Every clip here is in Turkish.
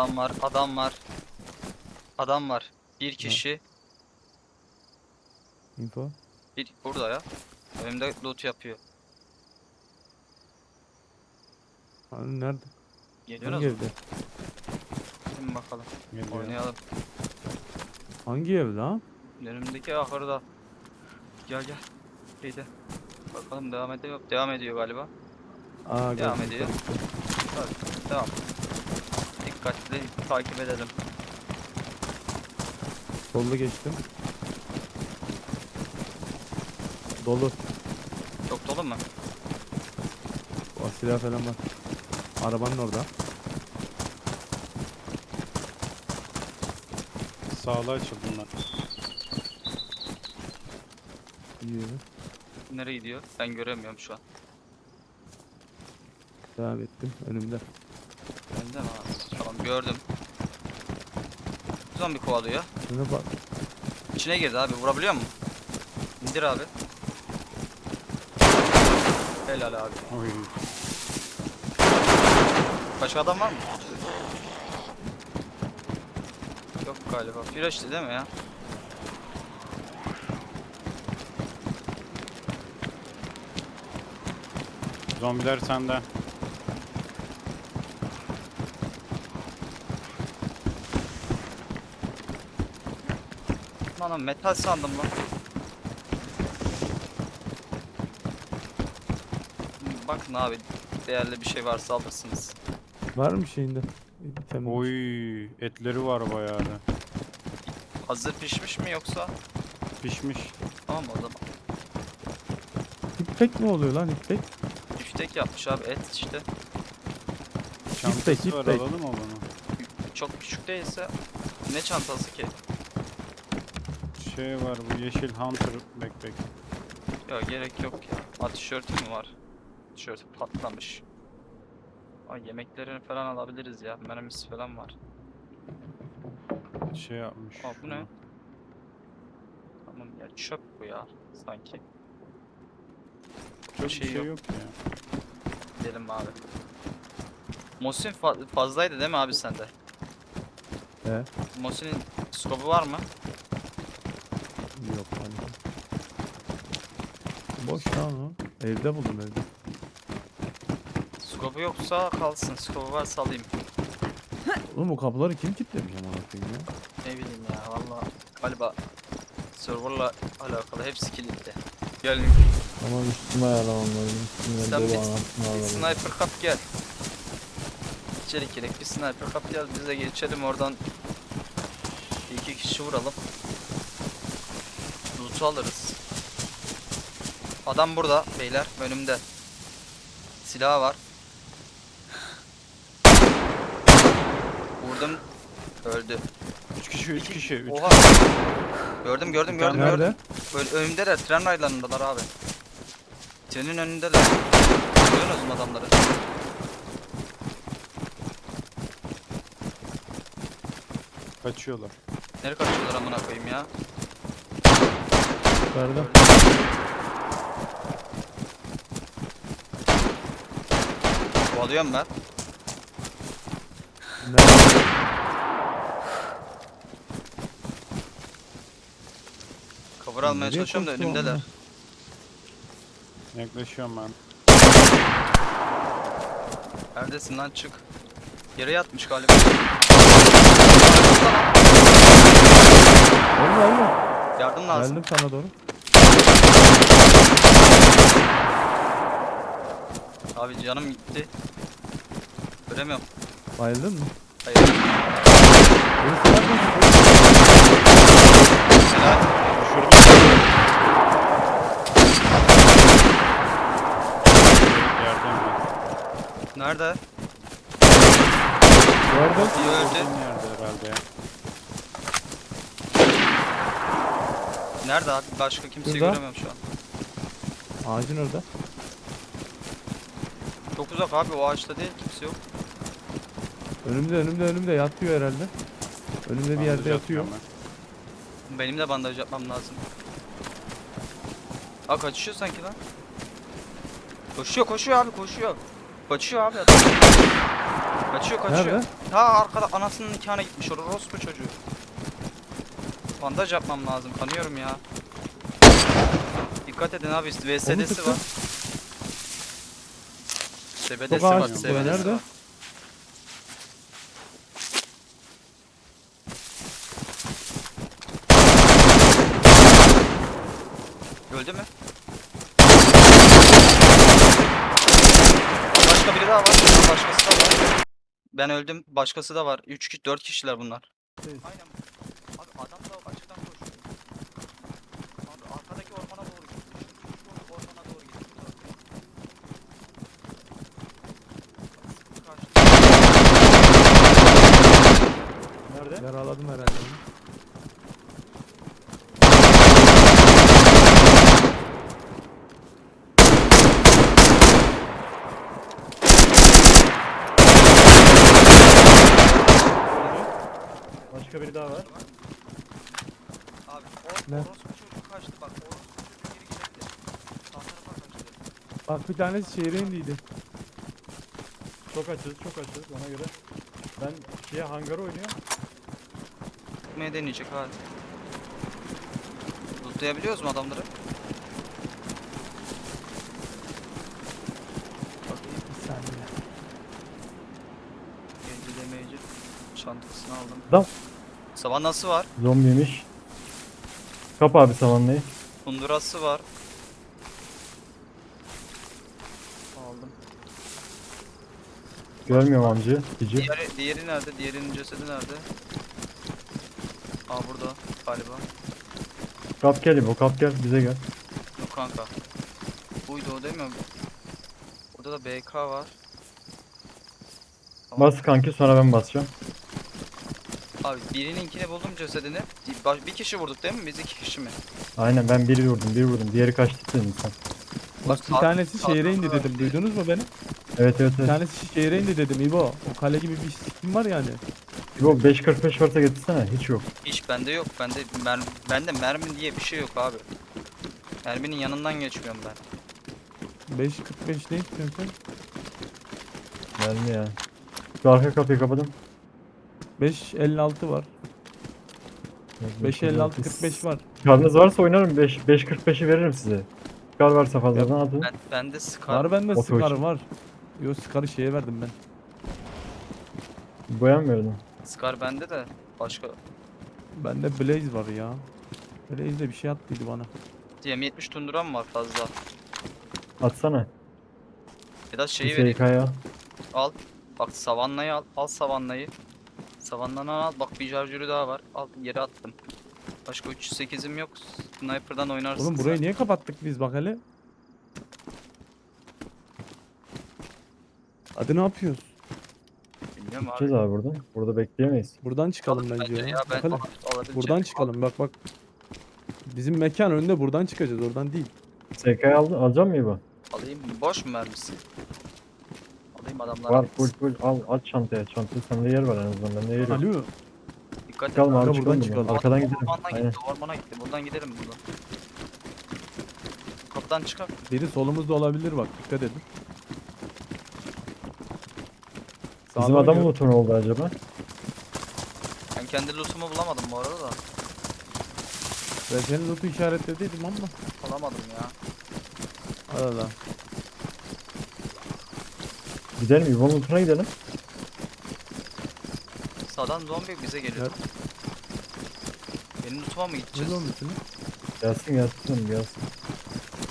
Adam var, adam var. Adam var. Bir kişi. Info. Bir burada ya. Önümde loot yapıyor. Hani nerede? Geliyor Hangi mu? evde? Şimdi bakalım. Oynayalım. Hangi ev lan? Önümdeki ahırda. Gel gel. Şeyde. Bakalım devam ediyor. Devam ediyor galiba. Aa, Devam ediyor. Hadi, devam. Takip edelim. Solda geçtim. Dolu. Çok dolu mu? O silah falan var. Arabanın orada. Sağlı açıldı bunlar. İyi. Nereye gidiyor? Ben göremiyorum şu an. Devam ettim. Önümde. Bende mi abi? Tamam gördüm. Zombi kovalıyor. Şuna bak. İçine girdi abi. Vurabiliyor mu? İndir abi. Helal abi. Oy. Başka adam var mı? Yok galiba. Flaştı değil mi ya? Zombiler sende. Lan metal sandım lan. Bakın abi değerli bir şey varsa alırsınız. Var mı şeyinde? Oy. Etleri var bayağı da. Hazır pişmiş mi yoksa? Pişmiş. Tamam o zaman. İpek ne oluyor lan ipek? Biftek yapmış abi et işte. Çantası var ipek. alalım mı bunu? Çok küçük değilse ne çantası ki? Şey var bu yeşil hunter backpack. Ya gerek yok ya. Ha tişörtü mü var? Tişörtü patlamış. Ay yemeklerini falan alabiliriz ya. Mermisi falan var. Şey yapmış. Aa bu ne? Tamam ya çöp bu ya sanki. Çok bir şey şey yok. yok ya. Gidelim abi. Mosin fa- fazlaydı değil mi abi sende? He. Mosin'in skobu var mı? Yok maalesef. Boş lan o. Evde buldum evde. Skobu yoksa kalsın. Skobu varsa alayım. Oğlum bu kapıları kim kilitlemiş koyayım ya? Ne bileyim ya valla galiba serverla alakalı hepsi kilitli. Gelin Ama üstüme ayarlamam lazım. Üstüme Sen bir- alalım. sniper kap gel. İçeri gerek bir sniper kap gel biz de geçelim oradan iki kişi vuralım. Loot'u alırız. Adam burada beyler önümde. Silah var. Vurdum öldü. 3 kişi 3 kişi. 3 Oha. Gördüm gördüm gördüm gördüm. Nerede? Böyle önümdeler tren raylarındalar abi. Trenin önündeler. Görüyorsunuz mu adamları? kaçıyorlar. Nereye kaçıyorlar amına koyayım ya? Yukarıda. Kovalıyorum ben. Nerede? Cover almaya Nereye çalışıyorum da koştu önümdeler. amına? Yaklaşıyorum ben. Neredesin lan çık. Yere yatmış galiba. Allah Allah. Yardım lazım. Geldim sana doğru. Abi canım gitti. Göremiyorum. Bayıldın mı? Hayır. Beni? Helal. Yerden ben. Nerede? Gördüm. İyi öldü. Olduğum yerde herhalde ya. Nerede abi? Başka kimseyi Şurada. göremiyorum şu an. Ağacın orada. Çok uzak abi o ağaçta değil kimse yok. Önümde önümde önümde yatıyor herhalde. Önümde bir yerde yatıyor. Benim de bandaj yapmam lazım. Aa kaçışıyor sanki lan. Koşuyor koşuyor abi koşuyor. Kaçıyor abi adam. Kaçıyor kaçıyor. Nerede? Ta arkada anasının nikahına gitmiş orospu çocuğu. Bandaj yapmam lazım kanıyorum ya. Dikkat edin abi VSD'si var. Sebedesi Çok var, ağaç sıktı. sebedesi Nerede? var. Öldü mü? Başka biri daha var. Başkası da var. Ben öldüm. Başkası da var. 3 kişi 4 kişiler bunlar. Evet. Aynen. Abi adam da açıktan koşuyor. Abi arkadaki ormana doğru gitti. Şu ormana doğru gitti. Kaçtı. Nerede? Yaraladım herhalde. Başka biri daha var. Abi o Ne? orospu çocuk kaçtı bak. Orospu çocuk geri gidebilir. Sağ tarafa kaçtı. Bak bir tanesi şehre indiydi. Çok açız, çok açız ona göre. Ben şeye hangar oynuyor. Tutmaya deneyecek abi. Lootlayabiliyoruz mu adamları? Bakayım. Bir saniye. Demeyici. Çantasını aldım. Adam. Savannası var. Zombiymiş. Kap abi samanlayı. Kundurası var. Aldım. Görmüyorum amcayı. Cici. Diğeri, diğeri nerede? Diğerinin cesedi nerede? Aa burada galiba. Kap gel bu kap gel bize gel. Yok kanka. Buydu o değil mi? Burada da BK var. Tamam. Bas kanki sonra ben basacağım. Abi birininkini buldum cesedini. Bir- baş- Bir kişi vurduk değil mi? Biz iki kişi mi? Aynen ben bir vurdum bir vurdum. Diğeri kaçtı dedin sen. Bak bir tanesi şehre indi dedim. verdi. Duydunuz mu beni? Evet evet Bir evet. tanesi şehre indi dedim İbo. O kale gibi bir sikim var yani. Yok 5.45 varsa getirsene. Hiç yok. Hiç bende yok. Bende mer bende mermi diye bir şey yok abi. Merminin yanından geçmiyorum ben. 5.45 ne istiyorsun sen? Geldi ya. Şu arka kapıyı kapadım. 5.56 var. 5.56 45 var. Karnınız varsa oynarım. 5 5.45'i veririm size. Kar varsa fazladan atın. Ben bende Scar Var bende Oto Scar için. var. Yo Scar'ı şeye verdim ben. Boyan mı verdin? Scar bende de başka Bende Blaze var ya. Blaze de bir şey attıydı bana. M70 Tunduram var fazla. Atsana. Ya da şeyi Bir vereyim. SK'ya. Al. Bak savannayı al. Al savannayı. Savannadan al. Bak bir şarjörü daha var. Al yere attım. Başka 308'im yok. Sniper'dan oynarsın. Oğlum burayı niye kapattık biz bak hele? Hadi ne yapıyoruz? Bilmiyorum abi. Gideceğiz abi buradan. Burada bekleyemeyiz. Buradan çıkalım Alın bence ya. ya ben Bak hele. al- alabileceğim. Buradan çıkalım bak bak. Bizim mekan önünde buradan çıkacağız oradan değil. SK'ya aldın. Alacak mı bu? Alayım mı? Boş mu mermisi? Alayım adamlar. Var full full. Al at çantaya. Çantada sende yer var en azından. Bende yer yok. Alo. Dikkat. Çıkalım abi buradan çıkalım. çıkalım. buradan. Arkadan gidelim. Ormana Aynen. gitti, ormana gitti. Buradan gidelim buradan. Kapıdan çıkar. Biri solumuzda olabilir bak dikkat edin. Bizim adam loot'u ne oldu acaba? Ben kendi lootumu bulamadım bu arada da. Ben senin loot'u işaretlediydim ama. Alamadım ya. Hadi da. Gidelim. İbon loot'una gidelim. Sağdan zombi bize geliyor. Evet. Benim lootuma mı Ne gideceğiz? olmuşsunuz? Gelsin gelsin gelsin.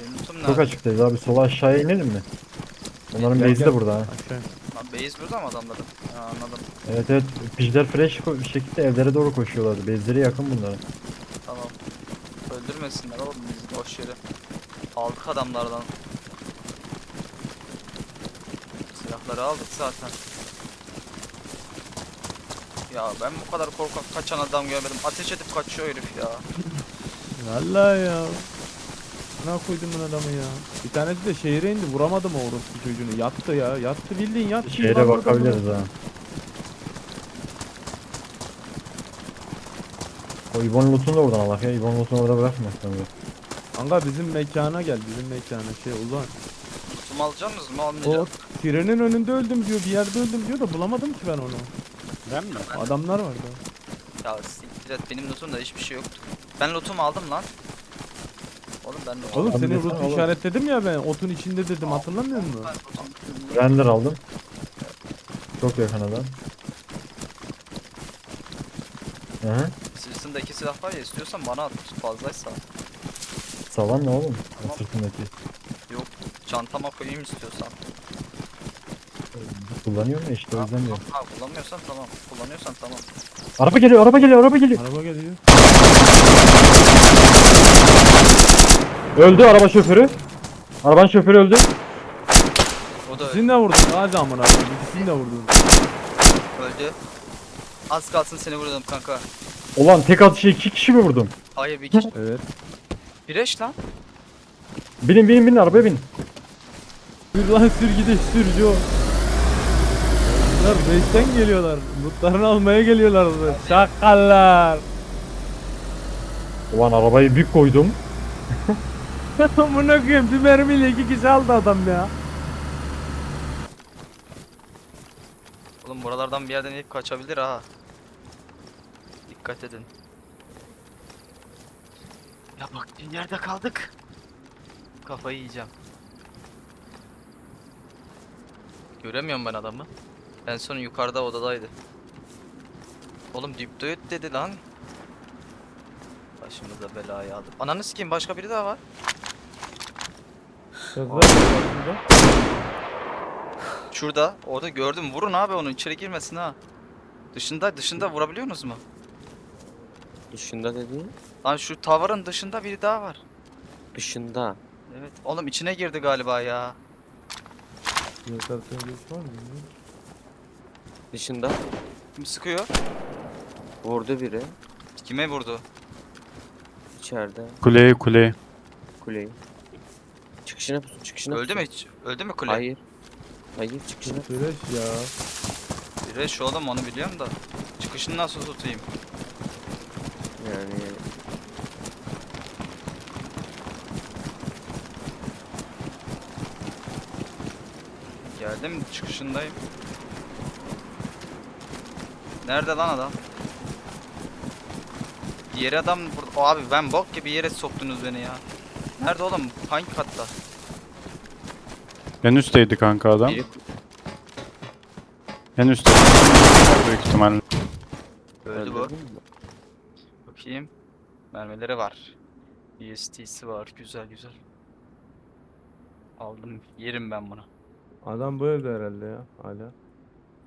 Benim lootum Çok nerede? açıktayız abi. Sola aşağıya inelim mi? Onların base'i de burada ha. Aşağı. Base burada mı adamların? Ha, anladım. Evet evet. Pijler fresh bir şekilde evlere doğru koşuyorlardı. Base'leri yakın bunlara. Tamam. Öldürmesinler oğlum bizi boş yere. Aldık adamlardan. Silahları aldık zaten. Ya ben bu kadar korkak kaçan adam görmedim. Ateş edip kaçıyor herif ya. Vallahi ya. Ne koydum ben adamı ya. Bir tanesi de şehre indi vuramadım o orospu çocuğunu. Yattı ya. Yattı bildiğin yattı. Şehre bakabiliriz ha. O İbon loot'unu da oradan al ya. İbon loot'unu orada bırakma sen de. Kanka bizim mekana gel bizim mekana şey ulan. Lootumu alacaksınız mı? O Almayacağım. trenin önünde öldüm diyor bir yerde öldüm diyor da bulamadım ki ben onu. Ben mi? Adamlar var da. Ya siktir et benim lootumda hiçbir şey yoktu. Ben lootumu aldım lan. Oğlum ben lootumu Oğlum Abi senin oğlum. işaretledim ya ben. Otun içinde dedim hatırlamıyor musun? Render aldım. Çok yakın adam. Hı hı. Sırtındaki silah var ya istiyorsan bana at fazlaysa. Savan ne oğlum? Tamam. Sırtındaki. Yok çantama koyayım istiyorsan. Kullanıyor mu işte o yüzden diyorum. Ha kullanmıyorsan tamam. Kullanıyorsan tamam. Araba geliyor, araba geliyor, araba geliyor. Araba geliyor. Öldü araba şoförü. Arabanın şoförü öldü. O da öldü. İkisini de vurdun. Hadi amına koyayım. İkisini de vurdun. öldü. Az kalsın seni vurdum kanka. Ulan tek atışı iki kişi mi vurdum? Hayır bir kişi. Evet. Bireş lan. Binin binin binin arabaya bin. Sür lan sür gidiş sür Joe. Bunlar base'ten geliyorlar. Lootlarını almaya geliyorlar. burada. Şakallar. Ulan arabayı bir koydum. Amına koyayım bir mermiyle iki kişi aldı adam ya. Oğlum buralardan bir yerden ilk kaçabilir ha. Dikkat edin. Ya bak nerede kaldık? Kafayı yiyeceğim. Göremiyorum ben adamı. En son yukarıda odadaydı. Oğlum dipdoyut dedi lan. Başımıza belayı aldı. Ananı sikeyim başka biri daha var. Kızlar şurada. Şurada. Orada gördüm. Vurun abi onu içeri girmesin ha. Dışında dışında vurabiliyorsunuz mu? Dışında dediğin? Lan şu tavarın dışında biri daha var. Dışında. Evet. Oğlum içine girdi galiba ya. Yeter sevgisi var mı? bilmiyorum. Dışında. Kim sıkıyor? Vurdu biri. Kime vurdu? İçeride. Kuleyi kuleyi. Kuleyi. Çıkışına pusun çıkışına Öldü mü hiç? Öldü mü kule? Hayır. Hayır çıkışına pusun. Süreç ya. Reş oğlum onu biliyorum da. Çıkışını nasıl tutayım? Yani Geldim çıkışındayım. Nerede lan adam? Diğer adam burada. Abi ben bok gibi yere soktunuz beni ya. Nerede oğlum? Hangi katta? En üstteydi kanka adam. biri En üstte. Büyük ihtimalle. Öldü bu. Bakayım. Mermileri var. UST'si var. Güzel güzel. Aldım. Yerim ben bunu. Adam bu evde herhalde ya. Hala.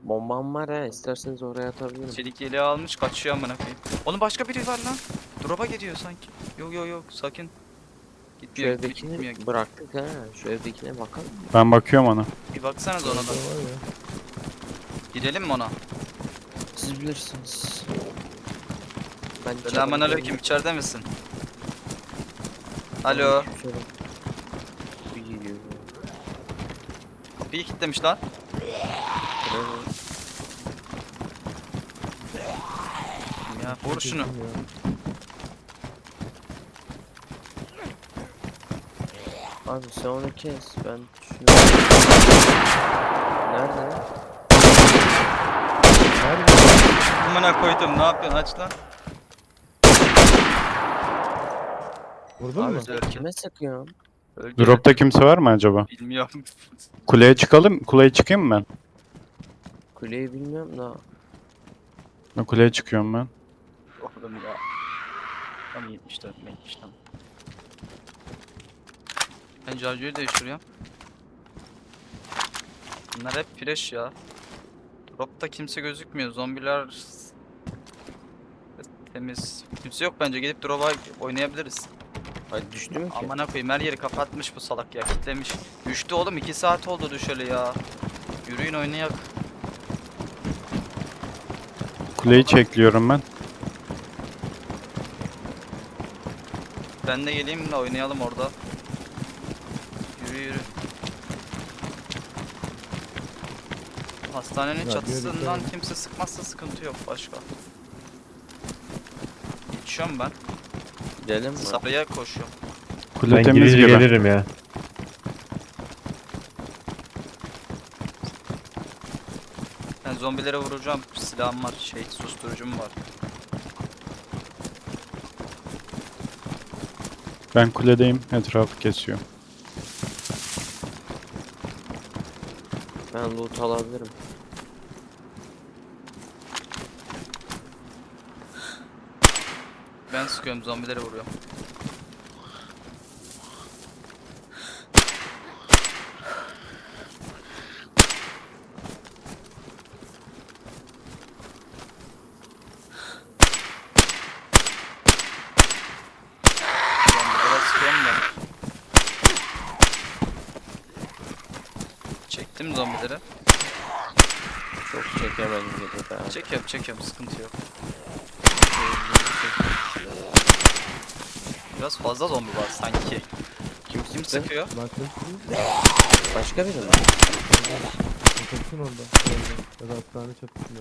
Bombam var ha isterseniz oraya atabilirim. Çelik yeleği almış kaçıyor amına koyayım. Onun başka biri var lan. Drop'a gidiyor sanki. Yok yok yok sakin. Şu Gitmiyor, evdekini gitmiyor. bıraktık ha. Şu evdekine bakalım. Ben bakıyorum ona. Bir baksanız ona da. Girelim mi ona? Siz bilirsiniz. Ben Selamun aleyküm içeride misin? Alo. Şöyle. Bir geliyor. Kapıyı kilitlemiş lan. Ya vur şunu. Abi sen onu kes. Ben şunu... Nerede? Nerede? Amına koydum ne yapıyorsun aç lan. Vurdun Abi mu? sen kime sıkıyorsun? Öldü. Drop'ta kimse var mı acaba? Bilmiyorum. Kuleye çıkalım. Kuleye çıkayım mı ben? Kuleyi bilmiyorum da. Ben kuleye çıkıyorum ben. Oğlum ya. Tam 74 70 tam. Ben charger'ı değiştiriyorum. Bunlar hep fresh ya. Drop'ta kimse gözükmüyor. Zombiler temiz. Kimse yok bence. Gidip drop'a oynayabiliriz. Ay düştü mü ki? Amına koyayım her yeri kapatmış bu salak ya. Kitlemiş. Düştü oğlum 2 saat oldu düşeli ya. Yürüyün oynayak. Kuleyi çekliyorum ben. Ben de geleyim de oynayalım orada. Hastanenin Ya, çatısından kimse sıkmazsa sıkıntı yok başka. Geçiyorum ben. Gidelim mi? Sarıya koşuyorum. Kule Ben temiz girir gibi. gelirim ya. Ben zombilere vuracağım. Silahım var. Şey susturucum var. Ben kuledeyim. Etrafı kesiyor. Ben loot alabilirim. Sıkıyorum zombilere vuruyorum. Çektim zombileri. Çok çekemedim be. Çekiyorum çekiyorum sıkıntı yok. Biraz fazla zombi var sanki. Kim Kim sıkıyor? Başka bir Başka biri mi? Otobüsün orada. orada. Ya da hastane çatısında.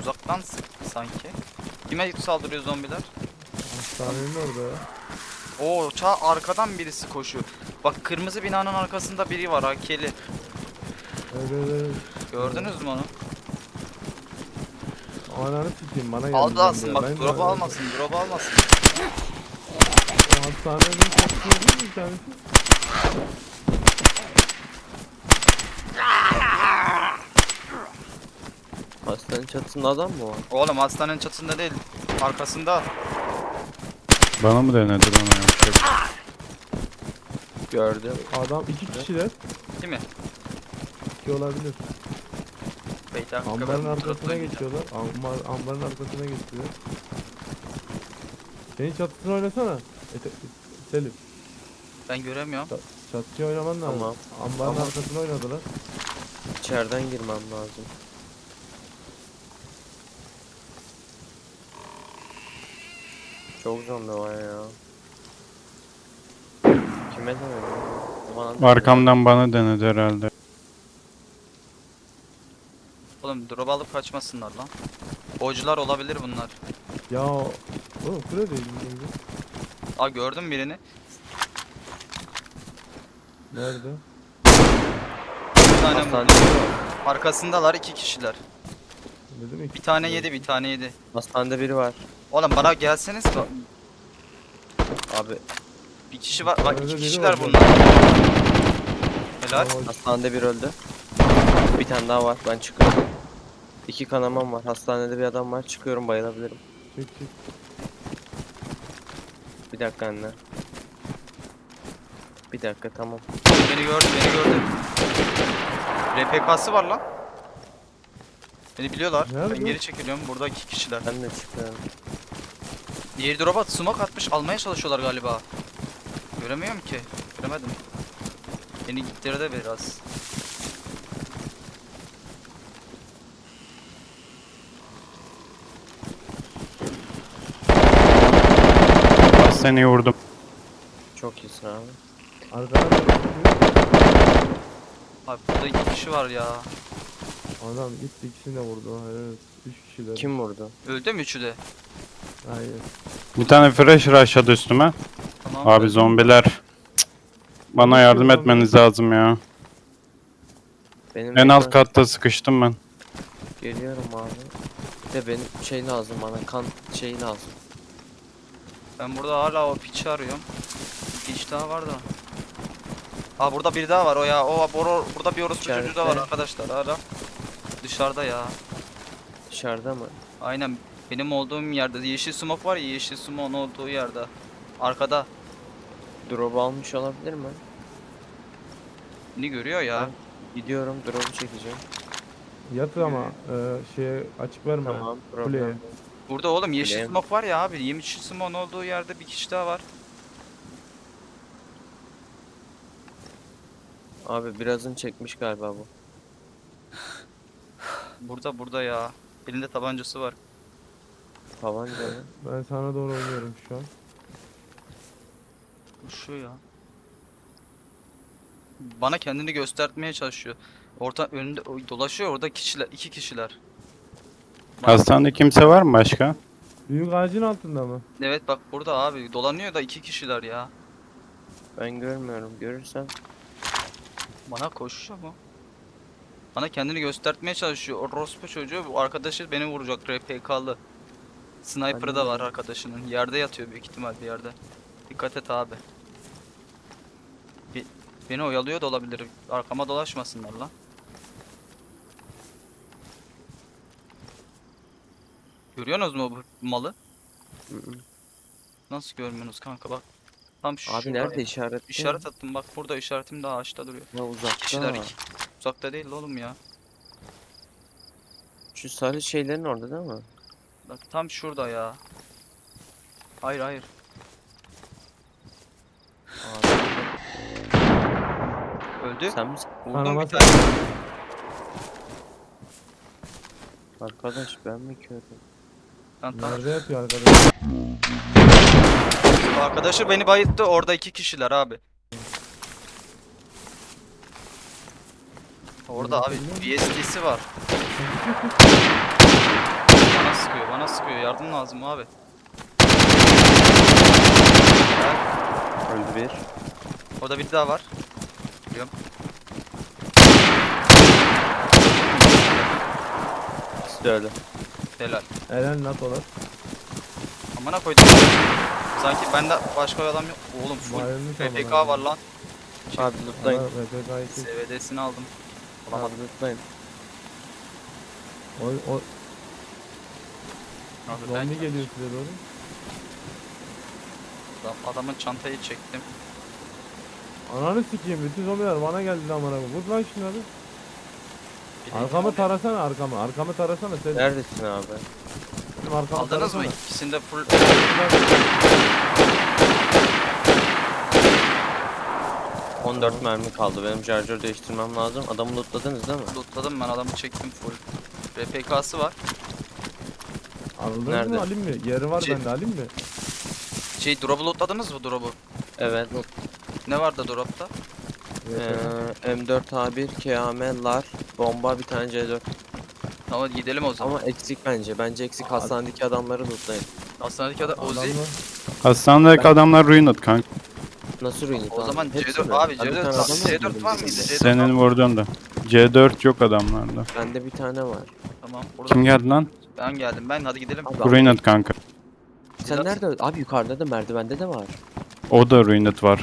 Uzaktan sıktı sanki. Kime saldırıyor zombiler? Hastanenin orada ya. Oo çağ arkadan birisi koşuyor. Bak kırmızı binanın arkasında biri var AK'li. Evet evet evet. Gördünüz mü onu? Ananı sikeyim bana geldi. Aldı ya. bak drop'u almasın drop'u almasın. Çatısında değil mi bir tanesi? Hastanın çatısında adam mı var? Oğlum hastanenin çatısında değil arkasında. Bana mı denedi bana yapacak? Gördüm. Adam iki kişiler. Değil mi? İki olabilir. Dakika, Ambarın ben arkasına geçiyorlar. Ambar, ambarın arkasına geçiyor. Senin çatısını oynasana. Ete, Selim. Ben göremiyorum. Çatıyı oynaman lazım. Tamam. Ambarın Tamam. arkasına oynadılar. İçeriden girmem lazım. Çok zombi var ya. Kime denedi? Bana. Arkamdan bana denedi herhalde. Oğlum drop alıp kaçmasınlar lan. Oycular olabilir bunlar. Ya oğlum kule değil mi? Aa gördüm birini. Nerede? Bir tane Hastane. Arkasındalar iki kişiler. Dedim iki. Bir tane yedi bir tane yedi. Hastanede biri var. Oğlum bana gelseniz bak. Abi Bir kişi var. Bak Arada iki biri kişiler var bunlar. Helal. Tamam, hastanede biri öldü. Bir tane daha var. Ben çıkıyorum. İki kanamam var. Hastanede bir adam var. Çıkıyorum bayılabilirim. Çık çık. Bir dakika anne. Bir dakika tamam. Beni gördü beni gördü. RPK'sı var lan. Beni biliyorlar. Nerede? Ben geri çekiliyorum. Burada iki kişiler. Ben de çıkıyorum. Diğeri drop'a smoke atmış. Almaya çalışıyorlar galiba. Göremiyorum ki. Göremedim. Beni gittirdi biraz. Hastaneye vurdum. Çok iyisin abi. Arkana bak. Abi burada iki kişi var ya. Adam gitti ikisini de vurdu. Helal olsun. Üç kişiler. Kim vurdu? Öldü mü üçü de? Hayır. Bir tane flash rushladı üstüme. Tamam. Abi zombiler. Cık. Bana yardım etmeniz lazım ya. Benim En alt katta sıkıştım ben. Geliyorum abi. Bir de benim şey lazım bana kan şeyi lazım. Ben burada hala o piçi arıyorum. Bir piç daha var da. Aa burada biri daha var o ya. O boro, burada bir orospu çocuğu da var arkadaşlar hala. Dışarıda ya. Dışarıda mı? Aynen benim olduğum yerde yeşil smoke var ya yeşil smoke'un olduğu yerde. Arkada. Drop almış olabilir mi? Beni görüyor ya. Ben- Gidiyorum drop'u çekeceğim. Yat ama e, şeye açık verme. Tamam. Kuleye. Problem. yok. Burada oğlum yeşil Bileyim. smoke var ya abi. Yeşil smoke'un olduğu yerde bir kişi daha var. Abi birazını çekmiş galiba bu. Burada burada ya. Elinde tabancası var. Tabanca mı? Ben sana doğru oynuyorum şu an. Şu ya. Bana kendini göstermeye çalışıyor. Orta önünde dolaşıyor orada kişiler, iki kişiler. Hastanede kimse var mı başka? Büyük ağacın altında mı? Evet bak burada abi dolanıyor da iki kişiler ya. Ben görmüyorum. Görürsem Bana koşuyor mu? Bana kendini göstermeye çalışıyor. O Rospo çocuğu bu arkadaşı beni vuracak RPK'lı. Sniper'ı da var arkadaşının. Yerde yatıyor büyük ihtimal bir yerde. Dikkat et abi. Be- beni oyalıyor da olabilir. Arkama dolaşmasınlar lan. Görüyorsunuz mu bu malı? Hı hı. Nasıl görmüyorsunuz kanka bak. Tam şu Abi nerede işaret? İşaret attım bak burada işaretim daha ağaçta duruyor. Ya uzakta. Kişiler iki. Uzakta değil oğlum ya. Şu sarı şeylerin orada değil mi? Bak tam şurada ya. Hayır hayır. Abi, Öldü. sen misin? Vurdum bir tane. Arkadaş ben mi kördüm? Lan Nerede yatıyor arkadaş? Arkadaşı beni bayılttı. Orada iki kişiler abi. Orada abi VST'si var. Bana sıkıyor, bana sıkıyor. Yardım lazım abi. Öldü bir. Orada biri daha var. Biliyorum. İkisi de öldü. Helal. Eren NATO'lar. Amına koydum. Sanki bende başka adam yok. Oğlum full Bayılmış PPK amına var lan. Abi lootlayın. PPK iki. SVD'sini aldım. Abi lootlayın. O, o Abi ben zombi geliyor size doğru. adam- adamın çantayı çektim. Ananı sikeyim bütün zombiler bana geldi lan bana. Vur lan şunları. Arkamı tarasana arkamı. Arkamı tarasana sen. Neredesin abi? Benim arkamı Aldınız mı? tarasana. İkisinde full 14 mermi kaldı. Benim charger değiştirmem lazım. Adamı lootladınız değil mi? lootladım ben adamı çektim full. RPK'sı var. Aldınız Nerede? mı alayım mı? Yeri var Şey- bende alayım mı? Şey drop'u lootladınız mı drop'u? Evet. Ne vardı drop'ta? Ee, M4A1, KAM, LAR, bomba bir tane C4. Tamam gidelim o zaman. Ama eksik bence. Bence eksik hastanedeki adamları lootlayın. Hastanedeki adam Ozi. Adamlar- Hastanedeki adamlar ruined kanka. Nasıl ruin O zaman Hepsi C4 mi? abi Ben bir C4 tane tam- adam C4 öldürdüm var mıydı? C4 Senin var. vurdun da. C4 yok adamlarda. Bende bir tane var. Tamam burada Kim geldi lan? ben geldim ben hadi gidelim. Abi, Ruined kanka. sen nerede? Abi yukarıda da merdivende de var. O da ruined var.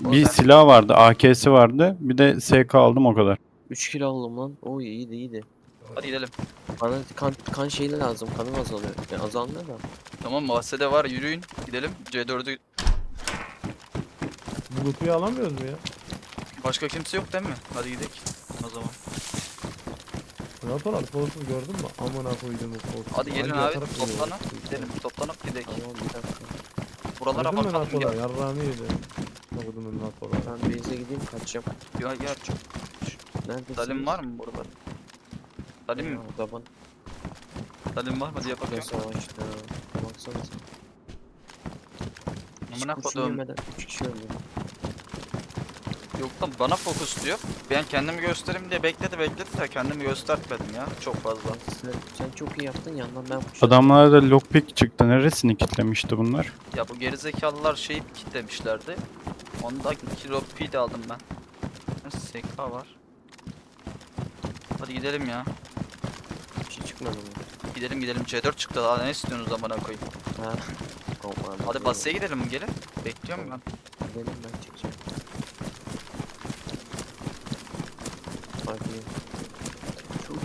Bir silah vardı, AK'si vardı. Bir de SK aldım o kadar. 3 kilo aldım lan. O iyiydi iyiydi. Hadi gidelim. Bana kan, kan şeyi lazım. Kanım azalıyor. Yani azalmıyor da. Tamam mahsede var yürüyün gidelim. C4'ü Bu kutuyu alamıyoruz mu ya? başka kimse yok değil mi? Hadi gidelim. O zaman. NATO'lar kolsuz gördün mü? Amına koydum bu kolsuz. Hadi gelin Hangi abi geliyor? toplanıp gidelim. Toplanıp gidelim. Tamam bir dakika. Buralara Gördün mü bakalım NATO'lar? ya. Yarrağını yedi. Kodumun NATO'lar. Ben base'e gideyim kaçacağım. Ya gel. Neredesin? Salim var mı burada? Salim mi? Odaban. Salim var mı diye Ne bakıyorum. savaşta. Baksana sen. Hiç Amına kurşun kodum. yemeden 3 kişi öldü. Yok lan bana fokus diyor. Ben kendimi göstereyim diye bekledi bekledi de kendimi göstermedim ya. Çok fazla. Sen, sen çok iyi yaptın yandan ben push Adamlarda lockpick çıktı. Neresini kitlemişti bunlar? Ya bu gerizekalılar şeyi kitlemişlerdi. Onda kilo de aldım ben. SK var. Hadi gidelim ya. Bir şey çıkmadı mı? Gidelim gidelim. C4 çıktı daha ne istiyorsunuz amına koyayım. Ha. Aman Hadi basaya gidelim gelin. Bekliyorum ben. Gidelim ben çekeceğim. Hadi.